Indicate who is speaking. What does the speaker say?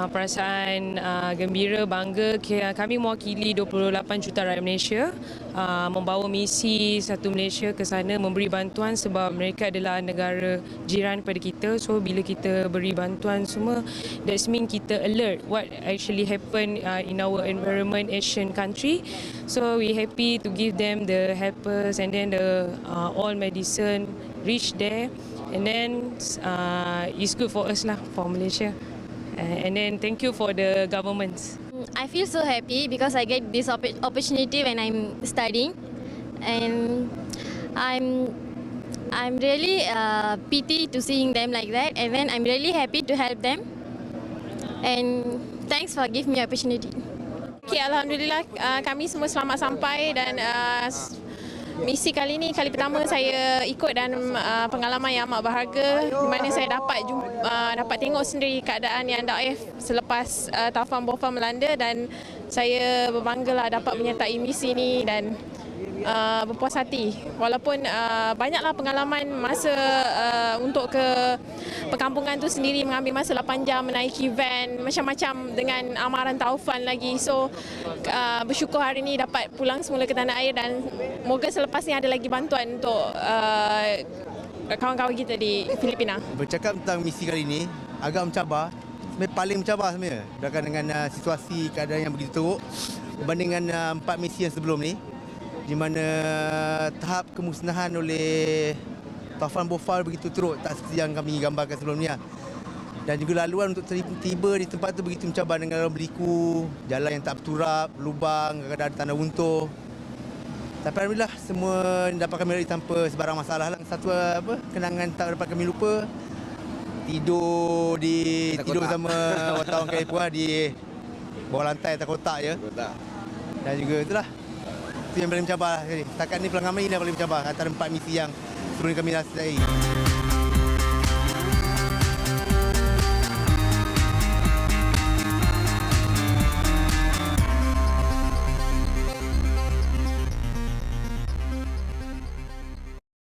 Speaker 1: uh, perasaan uh, gembira, bangga. Ki- Kami mewakili 28 juta rakyat Malaysia uh, membawa misi satu Malaysia ke sana memberi bantuan sebab mereka adalah negara jiran pada kita. So bila kita beri bantuan semua, that's mean kita alert what actually happen uh, in our environment Asian country. So we happy to give them the helpers and then the uh, all medicine reach there. And then uh, it's good for us lah, for Malaysia. Uh, and then thank you for the governments.
Speaker 2: I feel so happy because I get this opp- opportunity when I'm studying, and I'm I'm really uh, pity to seeing them like that, and then I'm really happy to help them. And thanks for giving me opportunity.
Speaker 3: Okay, Alhamdulillah uh, kami semua selamat sampai dan uh, misi kali ini kali pertama saya ikut dan uh, pengalaman yang amat berharga di mana saya dapat uh, dapat tengok sendiri keadaan yang Daif selepas uh, Taufan Bofa melanda dan saya berbanggalah dapat menyertai misi ini dan uh, berpuas hati. Walaupun uh, banyaklah pengalaman masa uh, untuk ke perkampungan tu sendiri mengambil masa 8 jam menaiki van macam-macam dengan amaran Taufan lagi. So uh, bersyukur hari ini dapat pulang semula ke tanah air dan moga selepas ni ada lagi bantuan untuk uh, kawan-kawan kita di Filipina.
Speaker 4: bercakap tentang misi kali ini agak mencabar. Sebenarnya paling mencabar sebenarnya Sedangkan dengan uh, situasi keadaan yang begitu teruk berbanding dengan uh, empat misi yang sebelum ni di mana tahap kemusnahan oleh Taufan Bofal begitu teruk tak seperti yang kami gambarkan sebelum ni lah. dan juga laluan untuk tiba, di tempat tu begitu mencabar dengan laluan berliku jalan yang tak berturap lubang kadang-kadang ada tanah runtuh tapi Alhamdulillah semua dapat kami lalui tanpa sebarang masalah lah. Satu uh, apa kenangan tak dapat kami lupa tidur di
Speaker 5: Tak
Speaker 4: tidur
Speaker 5: kotak.
Speaker 4: sama wartawan kami pun di bawah lantai tak kotak je
Speaker 5: Betul.
Speaker 4: dan juga itulah yang paling mencabar lah. Setakat ni pelanggan ini yang paling mencabar antara empat misi yang sebelum kami lalui.